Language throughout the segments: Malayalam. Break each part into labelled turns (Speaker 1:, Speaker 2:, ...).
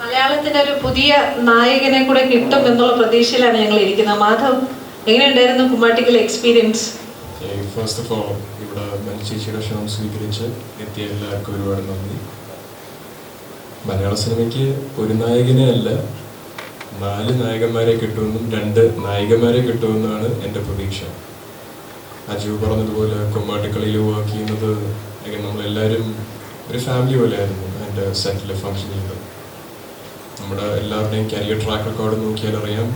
Speaker 1: മലയാളത്തിന്റെ ഒരു പുതിയ നായകനെ കൂടെ കിട്ടും എന്നുള്ള പ്രതീക്ഷയിലാണ് ഞങ്ങൾ ഇരിക്കുന്നത്. മാധവ് എങ്ങനെയുണ്ടായിരുന്നു കുമ്മാട്ടിക്കൽ എക്സ്പീരിയൻസ്
Speaker 2: ഫസ്റ്റ് ഓഫ് ഓൾ ഇവിടെ ചേച്ചിയുടെ ക്ഷണം സ്വീകരിച്ച് എത്തിയ എല്ലാവർക്കും ഒരുപാട് നന്ദി. മലയാള സിനിമയ്ക്ക് ഒരു നായകനെ അല്ല നാല് നായകന്മാരെ കിട്ടുമെന്നും രണ്ട് നായികമാരെ കിട്ടുമെന്നാണ് എന്റെ പ്രതീക്ഷ. അജു പറഞ്ഞതുപോലെ കൊമ്മാട്ടിക്കളിയിൽ വർക്ക് ചെയ്യുന്നത് നമ്മളെല്ലാവരും ഒരു ഫാമിലി പോലെയായിരുന്നു എന്റെ സെറ്റിൽ ഫങ്ഷൻ ചെയ്തത് നമ്മുടെ എല്ലാവരുടെയും കരിയർ ട്രാക്ക് റെക്കോർഡ് നോക്കിയാൽ അറിയാം.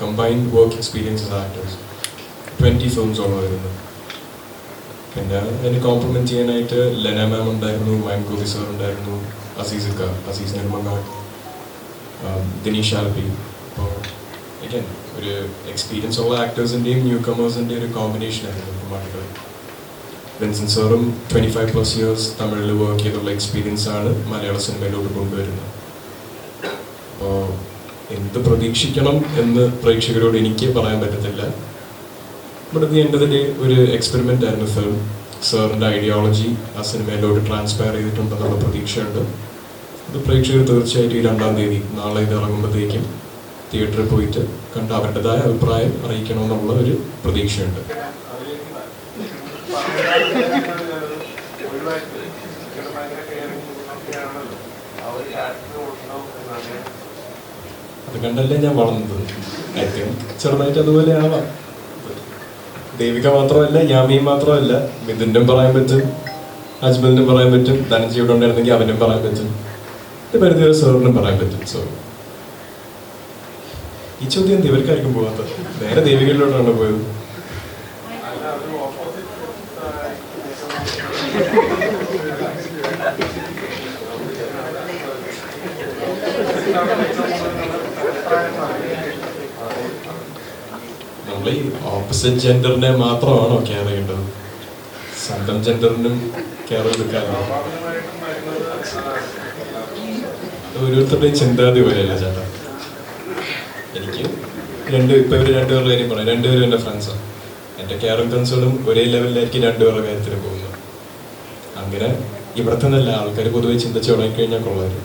Speaker 2: Combined work experiences actors twenty ഫിലിംസോളം വരുന്നു പിന്നെ എന്നെ കോംപ്ലിമെന്റ് ചെയ്യാനായിട്ട് ലെന മാം ഉണ്ടായിരുന്നു മൈം ഗോപി സാർ ഉണ്ടായിരുന്നു അസീസ് ഖർ അസീസ് നെടുമങ്ങാട് ദിനീഷ് ആൽപി അപ്പോൾ again ഒരു എക്സ്പീരിയൻസ് ഉള്ള ആക്ടേഴ്സിന്റെയും ന്യൂ കമേഴ്സിന്റെയും ഒരു കോമ്പിനേഷൻ ആയിരുന്നു പാട്ടുകൾ ബെൻസൻ സാറും ട്വന്റി ഫൈവ് പ്ലസ് ഇയേഴ്സ് തമിഴിൽ വർക്ക് ചെയ്തുള്ള എക്സ്പീരിയൻസ് ആണ് മലയാള സിനിമയിലോട്ട് കൊണ്ടുവരുന്നത്. എന്ത് പ്രതീക്ഷിക്കണം എന്ന് പ്രേക്ഷകരോട് എനിക്ക് പറയാൻ പറ്റത്തില്ല. ബട്ട് ദ ഡേ ഒരു എക്സ്പെരിമെന്റ് ആയിരുന്നു ഫിലിം സാറിന്റെ ഐഡിയോളജി ആ സിനിമയിലോട്ട് ട്രാൻസ്ഫയർ ചെയ്തിട്ടുണ്ടെന്നുള്ള പ്രതീക്ഷയുണ്ട്. ഇത് പ്രേക്ഷകർ തീർച്ചയായിട്ടും ഈ രണ്ടാം തീയതി നാളെ ഇത് ഇറങ്ങുമ്പോഴത്തേക്കും തിയേറ്ററിൽ പോയിട്ട് കണ്ട് അവരുടേതായ അഭിപ്രായം അറിയിക്കണമെന്നുള്ള ഒരു പ്രതീക്ഷയുണ്ട്. അത് കണ്ടല്ലേ ഞാൻ വളർന്നത്? ഐ തിങ്ക് ചെറുതായിട്ട് അതുപോലെ ആവാം. ദേവിക മാത്രമല്ല യാമിയും മാത്രമല്ല. മിഥുന്റെ പറയാൻ പറ്റും അജ്മലിനും പറയാൻ പറ്റും ധനജീവിടെ ഇവിടെ ഉണ്ടായിരുന്നെങ്കിൽ അവനും പറയാൻ പറ്റും. ഒരു പരിധി വരെ സാറിനും പറയാൻ പറ്റും. സോ ഈ ചോദ്യം ഇവർക്കായിരിക്കും പോകാത്തത്. നേരെ ദേവികളിലോട്ടാണ് പോയത്? നമ്മൾ ഈ ഓപ്പോസിറ്റ് ജെൻഡറിനെ മാത്രമാണോ കെയർ ചെയ്യേണ്ടത്? സ്വന്തം ജെൻഡറിനും കെയർ എടുക്കാനോ? ഓരോരുത്തരുടെയും ചിന്താതി പോലെയല്ല ചേട്ടാ? എനിക്ക് രണ്ട് ഇപ്പൊ ഇവർ രണ്ടുപേരുടെ കാര്യം പറയാം. രണ്ടുപേരും എന്റെ ഫ്രണ്ട്സാണ് എന്റെ കെയറും കൺസേണും ഒരേ ലെവലിലായിരിക്കും രണ്ടുപേരുടെ കാര്യത്തിന് പോകുന്നത്. അങ്ങനെ ഇവിടുത്തെ അല്ല ആൾക്കാർ പൊതുവെ ചിന്തിച്ചു തുടങ്ങിക്കഴിഞ്ഞാൽ കൊള്ളായിരുന്നു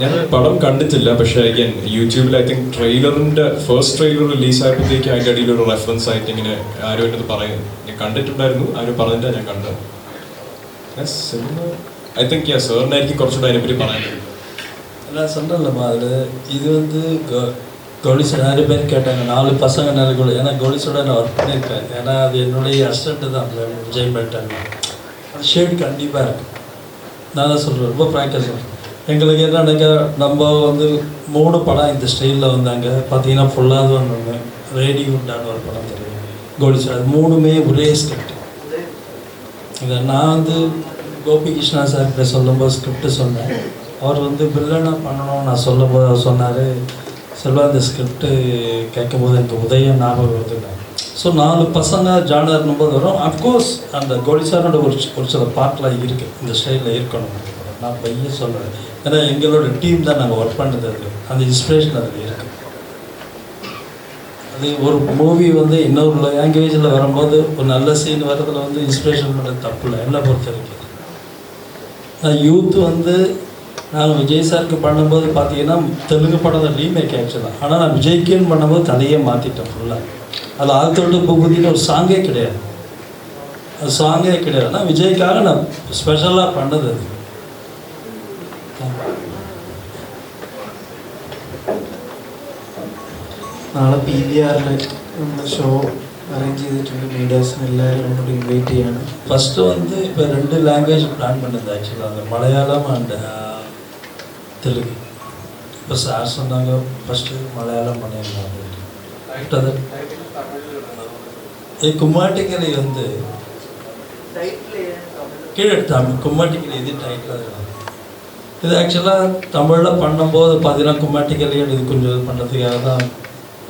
Speaker 2: ഞാൻ പടം കണ്ടിട്ടില്ല പക്ഷേ അഗൈൻ യൂട്യൂബിൽ ഐ തിങ്ക് ട്രെയിലറിന്റെ ഫസ്റ്റ് ട്രെയിലർ റിലീസ് ആയപ്പോഴത്തേക്ക് അതിൻ്റെ അടിയിൽ ഒരു റെഫറൻസ് ആയിട്ട് ഇങ്ങനെ ആരും എൻ്റെ പറയുന്നു ഞാൻ കണ്ടിട്ടുണ്ടായിരുന്നു ആരും പറഞ്ഞിട്ടാണ് ഞാൻ കണ്ടത് സിനിമ ഐ തിങ്ക് യാ സാറിനായിരിക്കും കുറച്ചുകൂടെ അതിനെപ്പറ്റി പറയാൻ
Speaker 3: நான் சொன்னேன்லம்மா அதில் இது வந்து கோ- கோலிசோட நிறைய பேர் கேட்டாங்க நாலு பசங்க நிறைய கோலி ஏன்னா கோலிசோட நான் ஒர்க் பண்ணியிருக்கேன் ஏன்னா அது என்னுடைய அசிஸ்டண்ட்டு தான் அதுல விஜய் மேட்டாங்க அந்த ஷேட் கண்டிப்பாக இருக்கு நான் தான் சொல்கிறேன் ரொம்ப ஃப்ராங்காக சொல்கிறேன் எங்களுக்கு என்னென்னங்க நம்ம வந்து மூணு படம் இந்த ஸ்டைலில் வந்தாங்க. பார்த்தீங்கன்னா ஃபுல்லாக ஒன்று ரேடி உண்டான ஒரு படம் தெரியும். கோலிசார் அது மூணுமே ஒரே ஸ்கிரிப்ட் இதை நான் வந்து கோபி கிருஷ்ணா சார் கிட்ட சொல்லும்போது ஸ்கிரிப்ட் சொன்னேன். அவர் வந்து வில்லனாக பண்ணணும்னு நான் சொல்லும்போது அவர் சொன்னார் செல்வா இந்த ஸ்கிரிப்டு கேட்கும்போது எனக்கு உதயம் ஞாபகம் வருதுங்க ஸோ நாலு பசங்க ஜானர்னும் போது வரும். அஃப்கோர்ஸ் அந்த கோலிசாரோட ஒரு ஒரு சில பாட்டெலாம் இருக்குது இந்த ஸ்டைலில் இருக்கணும். நான் பையன் சொல்கிறேன் ஏன்னா எங்களோட டீம் தான் நாங்கள் ஒர்க் பண்ணுறது அது. அந்த இன்ஸ்பிரேஷன் அதில் இருக்குது அது ஒரு மூவி வந்து இன்னொரு லாங்குவேஜில் வரும்போது ஒரு நல்ல சீன் வர்றதுல வந்து இன்ஸ்பிரேஷன் பண்ணுறது தப்பு இல்லை என்னை பொறுத்த வரைக்கும் நான் யூத் வந்து நாங்கள் விஜய் சாருக்கு பண்ணும்போது பார்த்தீங்கன்னா தெலுங்கு படம் தான் ரீமேக் ஆக்சுவலாக ஆனால் நான் விஜய்க்குன்னு பண்ணும்போது தலையே மாற்றிட்டேன் ஃபுல்லாக அதில் ஆழ்த்தோட்டு புகுதின்னு ஒரு சாங்கே கிடையாது. அது சாங்கே கிடையாது. ஆனால் விஜய்க்காக நான் ஸ்பெஷலாக பண்ணது அது.
Speaker 4: നാളെ പി വി ആറിൽ നമ്മൾ ഷോ അറേഞ്ച് ചെയ്തിട്ടുണ്ട് മീഡിയാസിന് എല്ലാവരും അങ്ങോട്ട് ഇൻവൈറ്റ് ചെയ്യണം
Speaker 3: ஃபஸ்ட்டு வந்து இப்போ ரெண்டு லாங்குவேஜ் பிளான் பண்ணது ஆக்சுவலாக அந்த மலையாளம் அண்ட் தெலுங்கு இப்போ சார் சொன்னாங்க ஃபஸ்ட்டு மலையாளம் பண்ணிடலாம் அப்படின்ட்டு ஆஃப்டர் தட் இது கும்மாட்டிக்கரை வந்து கீழே தமிழ் கும்மாட்டிக்கரை இது டைட்டில் இது ஆக்சுவலாக தமிழில் பண்ணும்போது பார்த்தீங்கன்னா கும்மாட்டிக்கரையை இது கொஞ்சம் இது பண்ணுறதுக்காக தான்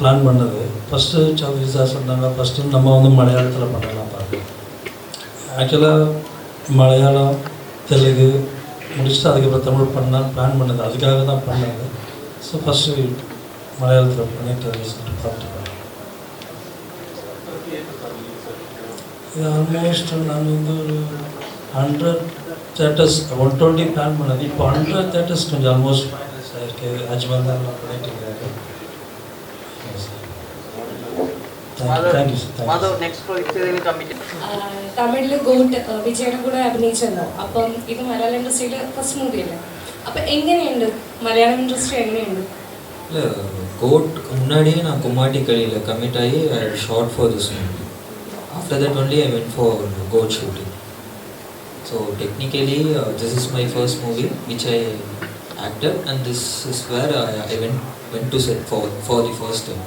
Speaker 3: பிளான் பண்ணது. ஃபஸ்ட்டு சௌத்ரி சார் சொன்னாங்க ஃபஸ்ட்டு நம்ம வந்து மலையாளத்தில் பண்ணலாம் பாருங்க. ஆக்சுவலாக மலையாளம் தெலுங்கு முடிச்சுட்டு அதுக்கப்புறம் தமிழ் பண்ணலாம் பிளான் பண்ணது. அதுக்காக தான் பண்ணது. ஸோ ஃபஸ்ட்டு மலையாளத்தில் பண்ணிட்டு சொல்லிட்டு பார்த்துட்டு இது ஆல்மோஸ்ட் நான் வந்து ஒரு hundred theatres one twenty plan பண்ணது. இப்போ ஹண்ட்ரட் தேட்டர்ஸ் கொஞ்சம் ஆல்மோஸ்ட் ஃபைனல்ஸ் ஆயிருக்கு. அஜ்மல் தான் பண்ணிட்டு இருக்காரு.
Speaker 5: തമിഴിൽ ഗോട്ട് വിജയുടെ കൂടെ അഭിനയിച്ചല്ലോ അപ്പം ഇത് മലയാളം ഇൻഡസ്ട്രിയിലെ ഫസ്റ്റ് മൂവിയല്ലേ അപ്പം എങ്ങനെയുണ്ട് മലയാളം ഇൻഡസ്ട്രി എങ്ങനെയുണ്ട്
Speaker 6: இல்லை கோர்ட் முன்னாடியே நான் கும்மாட்டி கலியில் கமிட் ஆகி I shot for this movie after that only I went for goat shooting so technically this is my first movie which I actor and this is where I went when to set for for the first
Speaker 2: time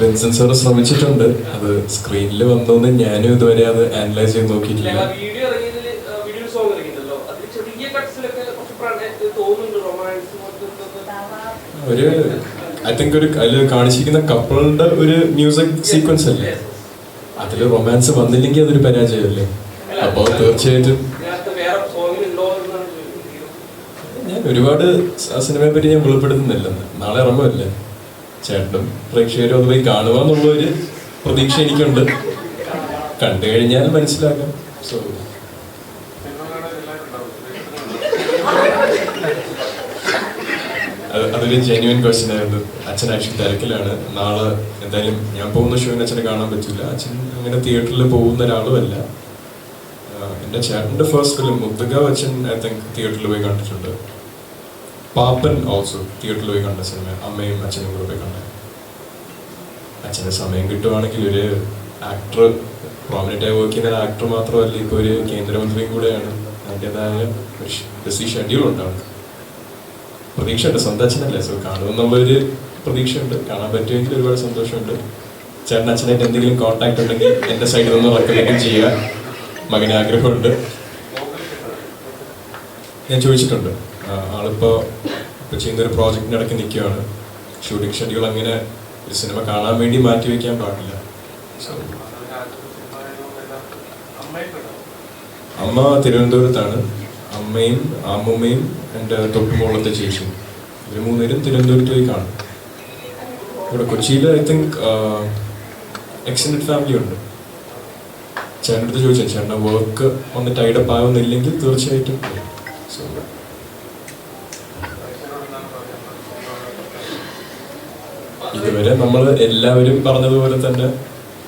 Speaker 2: Lenson ശ്രമിച്ചിട്ടുണ്ട്. അത് സ്ക്രീനിൽ വന്നോന്ന് ഞാനും ഇതുവരെ അത് അനലൈസ് ചെയ്ത് നോക്കിയിട്ടില്ല. ഒരു ഐ തിങ്ക് ഒരു അതിൽ കാണിച്ചിരിക്കുന്ന കപ്പിളുടെ ഒരു മ്യൂസിക് സീക്വൻസ് അല്ലേ? അതിൽ റൊമാൻസ് വന്നില്ലെങ്കിൽ അതൊരു പരാജയമല്ലേ? അപ്പോൾ തീർച്ചയായിട്ടും ഒരുപാട് സിനിമയെ പറ്റി ഞാൻ വെളിപ്പെടുത്തുന്നില്ലെന്ന് നാളെ ഇറങ്ങുമല്ലേ? ചേട്ടനും പ്രേക്ഷകരും അത് പോയി കാണുക എന്നുള്ള ഒരു പ്രതീക്ഷ എനിക്കുണ്ട്. കണ്ടു കഴിഞ്ഞാൽ മനസ്സിലാക്കാം. സോ അതൊരു ജെന്യുവൻ ക്വസ്റ്റ്യൻ ആയിരുന്നു. അച്ഛൻ ആക്ച്വലി തിരക്കിലാണ്. നാളെ എന്തായാലും ഞാൻ പോകുന്ന ഷോയിന് അച്ഛനെ കാണാൻ പറ്റില്ല. അച്ഛൻ അങ്ങനെ തിയേറ്ററിൽ പോകുന്ന ഒരാളുമല്ല അല്ല. എന്റെ ചേട്ടന്റെ ഫസ്റ്റ് ഫിലിം മുത്തുക അച്ഛൻ ഐ തിങ്ക് തിയേറ്ററിൽ പോയി കണ്ടിട്ടുണ്ട്. പാപ്പൻ ഓൾസോ തിയേറ്ററിൽ പോയി കണ്ട സിനിമ അമ്മയും അച്ഛനും കൂടെ പോയി കണ്ട. അച്ഛന്റെ സമയം കിട്ടുവാണെങ്കിൽ ഒരു ആക്ടർ പ്രോമിനന്റ് ആയി വർക്ക് ചെയ്യുന്ന ഒരു ആക്ടർ മാത്രമല്ല ഇപ്പോൾ ഒരു കേന്ദ്രമന്ത്രിയും കൂടെയാണ്. അതിന്റെതായ ബിസി ഷെഡ്യൂൾ ഉണ്ടാവും പ്രതീക്ഷയുണ്ട്. സ്വന്തം അച്ഛനല്ലേ? സോ കാണുമെന്നുള്ളൊരു പ്രതീക്ഷയുണ്ട്. കാണാൻ പറ്റുമെങ്കിൽ ഒരുപാട് സന്തോഷമുണ്ട്. ചേട്ടൻ അച്ഛനായിട്ട് എന്തെങ്കിലും കോൺടാക്ട് ഉണ്ടെങ്കിൽ എന്റെ സൈഡിൽ നിന്ന് റെക്കമെൻഡ് ചെയ്യുക. മകന് ആഗ്രഹമുണ്ട്. ഞാൻ ചോദിച്ചിട്ടുണ്ട്. ആളിപ്പോ ഇപ്പൊ ചെയ്യുന്ന ഒരു പ്രോജക്റ്റിന് ഇടയ്ക്ക് നിൽക്കുകയാണ്. ഷൂട്ടിംഗ് ഷെഡ്യൂൾ അങ്ങനെ ഒരു സിനിമ കാണാൻ വേണ്ടി മാറ്റി വെക്കാൻ പാടില്ല. അമ്മ തിരുവനന്തപുരത്താണ്. അമ്മയും അമ്മൂമ്മയും എന്റെ തൊട്ടുമുള്ളത്തെ ചേച്ചിയും. ഇവർ മൂന്നുപേരും തിരുവനന്തപുരത്ത് പോയി കാണും. ഇവിടെ കൊച്ചിയിൽ ഐ തിങ്ക് എക്സ്റ്റൻഡ് ഫാമിലി ഉണ്ട്. ചേട്ടന്റെ അടുത്ത് ചോദിച്ചാൽ ചേട്ടന്റെ വർക്ക് ഒന്ന് ടൈഡപ്പ് ആവുന്നില്ലെങ്കിൽ തീർച്ചയായിട്ടും സോ ഇതുവരെ നമ്മൾ എല്ലാവരും പറഞ്ഞതുപോലെ തന്നെ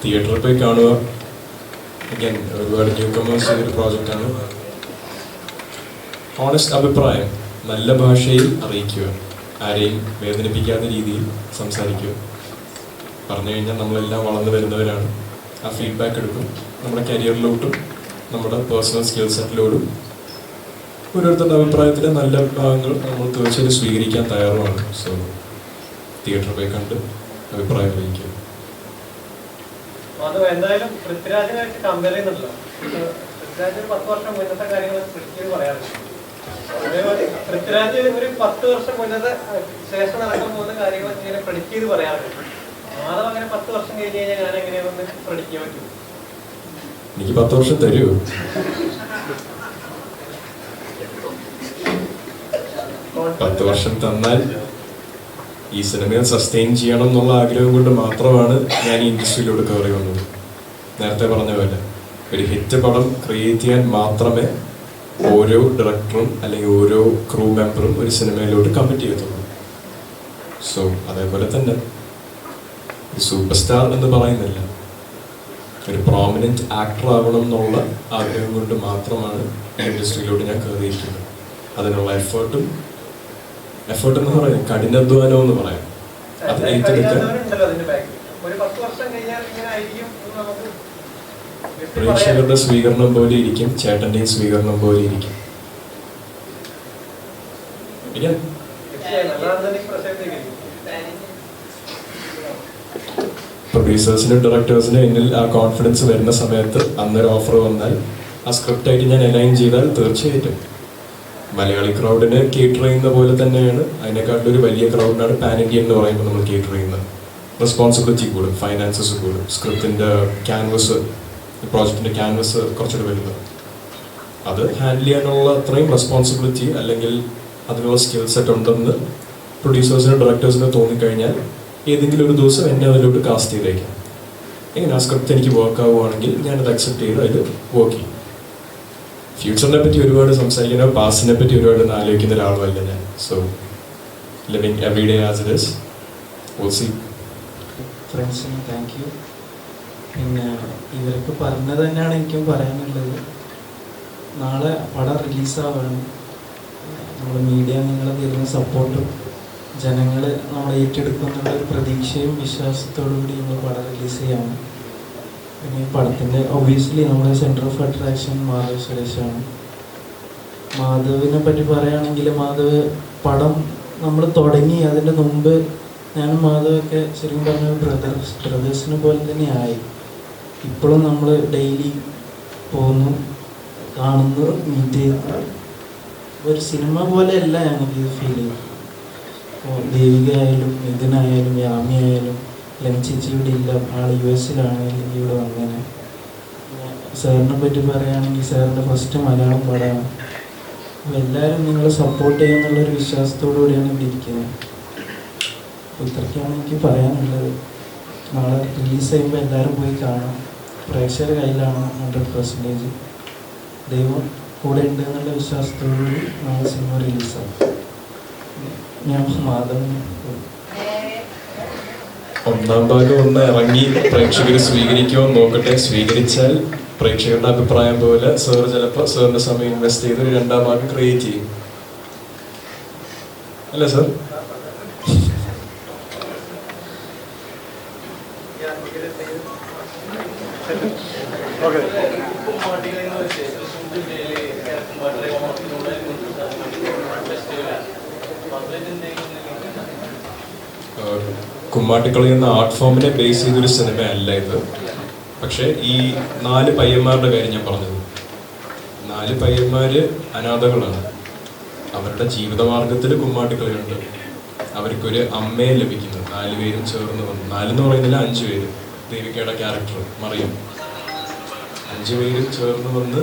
Speaker 2: തിയേറ്ററിൽ പോയി കാണുക. ഒരുപാട് ന്യൂ കമേഴ്സ് ചെയ്തൊരു പ്രോജക്റ്റാണ് ഓണസ്റ്റ് അഭിപ്രായം നല്ല ഭാഷയിൽ അറിയിക്കുക. ആരെയും വേദനിപ്പിക്കാത്ത രീതിയിൽ സംസാരിക്കുക. പറഞ്ഞു കഴിഞ്ഞാൽ നമ്മളെല്ലാം വളർന്നു വരുന്നവരാണ്. ആ ഫീഡ്ബാക്ക് എടുക്കും. നമ്മുടെ കരിയറിലോട്ടും നമ്മുടെ പേഴ്സണൽ സ്കിൽ സെറ്റിലോടും ഓരോരുത്തരുടെ അഭിപ്രായത്തിലെ നല്ല ഭാഗങ്ങൾ നമ്മൾ തീർച്ചയായും സ്വീകരിക്കാൻ തയ്യാറുമാണ്. സോ തിയേറ്ററിൽ പോയി കണ്ട് അഭിപ്രായം അറിയിക്കുക
Speaker 7: എന്തായാലും പൃഥ്വിരാജിനായിട്ട് കമ്പയർ ചെയ്യുന്നുണ്ടല്ലോ. പൃഥ്വിരാജ് ഒരു പത്ത് വർഷം മുന്നത്തെ കാര്യങ്ങൾ പൃഥ്വി പറയാറുണ്ട് അതേപോലെ പൃഥ്വിരാജ് ഒരു പത്ത് വർഷം മുന്നത്തെ ശേഷം നടക്കാൻ പോകുന്ന കാര്യങ്ങൾ ഇങ്ങനെ പ്രഡിക്റ്റ് ചെയ്ത് പറയാറുണ്ട്. മാധവ് അങ്ങനെ പത്ത് വർഷം കഴിഞ്ഞ് കഴിഞ്ഞാൽ ഞാൻ പ്രഡിക്റ്റ് ചെയ്യാൻ പറ്റും?
Speaker 2: എനിക്ക് പത്ത് വർഷം തരുമോ പത്ത് വർഷം തന്നാൽ ഈ സിനിമയെ സസ്റ്റെയിൻ ചെയ്യണം എന്നുള്ള ആഗ്രഹം കൊണ്ട് മാത്രമാണ് ഞാൻ ഈ ഇൻഡസ്ട്രിയിലൂടെ കയറി വന്നത്. നേരത്തെ പറഞ്ഞ പോലെ ഒരു ഹിറ്റ് പടം ക്രിയേറ്റ് ചെയ്യാൻ മാത്രമേ ഓരോ ഡയറക്ടറും അല്ലെങ്കിൽ ഓരോ ക്രൂ മെമ്പറും ഒരു സിനിമയിലോട്ട് കമ്മിറ്റ് ചെയ്യത്തുള്ളൂ. സോ അതേപോലെ തന്നെ സൂപ്പർ സ്റ്റാർ എന്ന് പറയുന്നില്ല. ഒരു പ്രോമിനന്റ് ആക്ടർ ആവണം എന്നുള്ള ആഗ്രഹം കൊണ്ട് മാത്രമാണ് ഇൻഡസ്ട്രിയിലോട്ട് ഞാൻ കയറിയിരിക്കുന്നത്. അതിനുള്ള എഫേർട്ടും എഫേർട്ട് എന്ന് പറയാം. കഠിനാധ്വാനം എന്ന് പറയാം. അത് ഏറ്റെടുക്കാൻ പ്രേക്ഷകരുടെ സ്വീകരണം പോലെ ഇരിക്കും. ചേട്ടന്റെയും സ്വീകരണം പോലെ ഇരിക്കും. പ്രൊഡ്യൂസേഴ്സിനും ഡയറക്ടേഴ്സിനും എന്നിൽ ആ കോൺഫിഡൻസ് വരുന്ന സമയത്ത് അന്നൊരു ഓഫർ വന്നാൽ ആ സ്ക്രിപ്റ്റായിട്ട് ഞാൻ അലൈൻ ചെയ്താൽ തീർച്ചയായിട്ടും മലയാളി ക്രൗഡിനെ കേറ്റർ ചെയ്യുന്ന പോലെ തന്നെയാണ്. അതിനെക്കാട്ടിലും ഒരു വലിയ ക്രൗഡിനാണ് പാൻ ഇന്ത്യ എന്ന് പറയുമ്പോൾ നമ്മൾ കേറ്റർ ചെയ്യുന്നത്. റെസ്പോൺസിബിലിറ്റി കൂടും ഫൈനാൻസസ് കൂടും. സ്ക്രിപ്റ്റിന്റെ ക്യാൻവസ് പ്രോജക്റ്റിന്റെ ക്യാൻവസ് കുറച്ചുകൂടി വരുന്നത് അത് ഹാൻഡിൽ ചെയ്യാനുള്ള അത്രയും റെസ്പോൺസിബിലിറ്റി അല്ലെങ്കിൽ അതിനുള്ള സ്കിൽ സെറ്റ് ഉണ്ടെന്ന് പ്രൊഡ്യൂസേഴ്സിനും ഡയറക്ടേഴ്സിനും തോന്നിക്കഴിഞ്ഞാൽ ഏതെങ്കിലും ഒരു ദിവസം എന്നെ അതിലോട്ട് കാസ്റ്റ് ചെയ്തേക്കാം. എങ്ങനെ ആ സ്ക്രിപ്റ്റ് എനിക്ക് വർക്ക് ആവുകയാണെങ്കിൽ ഞാനത് അക്സെപ്റ്റ് ചെയ്ത് അതിൽ വർക്ക് ചെയ്യും. ഫ്യൂച്ചറിനെ പറ്റി ഒരുപാട് സംസാരിക്കുന്ന. പാസ്റ്റിനെ പറ്റി ഒരുപാട് ആലോചിക്കുന്ന ഒരാളുമല്ല ഞാൻ. So living every day as it is Aussie
Speaker 4: ഫ്രണ്ട്സിന് താങ്ക് യു പിന്നെ ഇവരൊക്കെ പറഞ്ഞത് തന്നെയാണ് എനിക്കും പറയാനുള്ളത്. നാളെ പടം റിലീസാവാണ്. നമ്മുടെ മീഡിയ നിങ്ങൾ തരുന്ന സപ്പോർട്ടും ജനങ്ങൾ നമ്മളെ ഏറ്റെടുക്കുന്നുള്ള ഒരു പ്രതീക്ഷയും വിശ്വാസത്തോടു കൂടി നമ്മൾ പടം റിലീസ് ചെയ്യാണ്. പിന്നെ പടത്തിന്റെ ഒബിയസ്ലി നമ്മുടെ സെന്റർ ഓഫ് അട്രാക്ഷൻ മാധവ് സുരേഷാണ് മാധവിനെ പറ്റി പറയുകയാണെങ്കിൽ മാധവ് പടം നമ്മൾ തുടങ്ങി അതിന്റെ മുമ്പ് ഞാനും മാധവൊക്കെ ശരിക്കും പറഞ്ഞ ബ്രദേഴ്സ് ബ്രദേഴ്സിനെ പോലെ തന്നെ ആയി. ഇപ്പോഴും നമ്മൾ ഡെയിലി പോകുന്നു കാണുന്നു മീറ്റ് ചെയ്യുന്നു. ഒരു സിനിമ പോലെയല്ല ഞങ്ങൾക്ക് ഫീൽ ചെയ്യും ഇപ്പോൾ ദേവിക ആയാലും മിഥുനായാലും യാമി ആയാലും അല്ലെങ്കിൽ ചേച്ചി ഇവിടെ ഇല്ല. ആൾ യു എസിലാണ് അല്ലെങ്കിൽ ഇവിടെ വന്നേനെ. സാറിനെ പറ്റി പറയുകയാണെങ്കിൽ സാറിന്റെ ഫസ്റ്റ് മലയാളം പടമാണ് അപ്പോൾ എല്ലാവരും നിങ്ങളെ സപ്പോർട്ട് ചെയ്യുമെന്നുള്ളൊരു വിശ്വാസത്തോടു കൂടിയാണ് ഇവിടെ ഇരിക്കുന്നത്. അപ്പോൾ ഇത്രയ്ക്കാണ് എനിക്ക് പറയാനുള്ളത്. നാളെ റിലീസ് ചെയ്യുമ്പോൾ എല്ലാവരും പോയി കാണാം പ്രേക്ഷകരുടെ കയ്യിലാണ് ഹൺഡ്രഡ് പെർസെന്റേജ് ദൈവം കൂടെ ഉണ്ട് എന്നുള്ള വിശ്വാസത്തോടു കൂടി നാളെ സിനിമ റിലീസാകും ഞാൻ മാധവൻ.
Speaker 2: ഒന്നാം ഭാഗം ഒന്ന് ഇറങ്ങി പ്രേക്ഷകർ സ്വീകരിക്കുമോ നോക്കട്ടെ. സ്വീകരിച്ചാൽ പ്രേക്ഷകരുടെ അഭിപ്രായം പോലെ സർ ചിലപ്പോൾ സാറിന്റെ സമയം ഇൻവെസ്റ്റ് ചെയ്ത് ഒരു രണ്ടാം ഭാഗം ക്രിയേറ്റ് ചെയ്യും. അല്ലേ സാർ ഏഹ് കുമ്മാട്ടിക്കളി എന്ന ആർട്ട് ഫോമിനെ ബേസ് ചെയ്തൊരു സിനിമയല്ല ഇത്. പക്ഷേ ഈ നാല് പയ്യന്മാരുടെ കാര്യം ഞാൻ പറഞ്ഞത്. നാല് പയ്യന്മാര് അനാഥകളാണ്. അവരുടെ ജീവിതമാർഗത്തിൽ കുമ്മാട്ടിക്കളിയുണ്ട്. അവർക്കൊരു അമ്മയെ ലഭിക്കുന്നു. നാല് പേരും ചേർന്ന് വന്നു. നാലെന്ന് പറയുന്നില്ല അഞ്ച് പേര്. ദേവികയുടെ ക്യാരക്ടർ മറിയും. അഞ്ച് പേരും ചേർന്ന് വന്ന്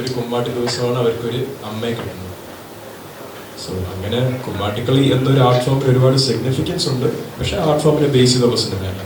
Speaker 2: ഒരു കുമ്മാട്ടി ദിവസമാണ് അവർക്കൊരു അമ്മയെ കിട്ടുന്നത്. സോ അങ്ങനെ കുമ്മാട്ടിക്കളി എന്നൊരു ആർട്ട് ഫോമിന് ഒരുപാട് സിഗ്നിഫിക്കൻസ് ഉണ്ട്. പക്ഷേ ആർട്ട് ഫോമിനെ ബേസ് ചെയ്തുള്ള സിനിമയല്ല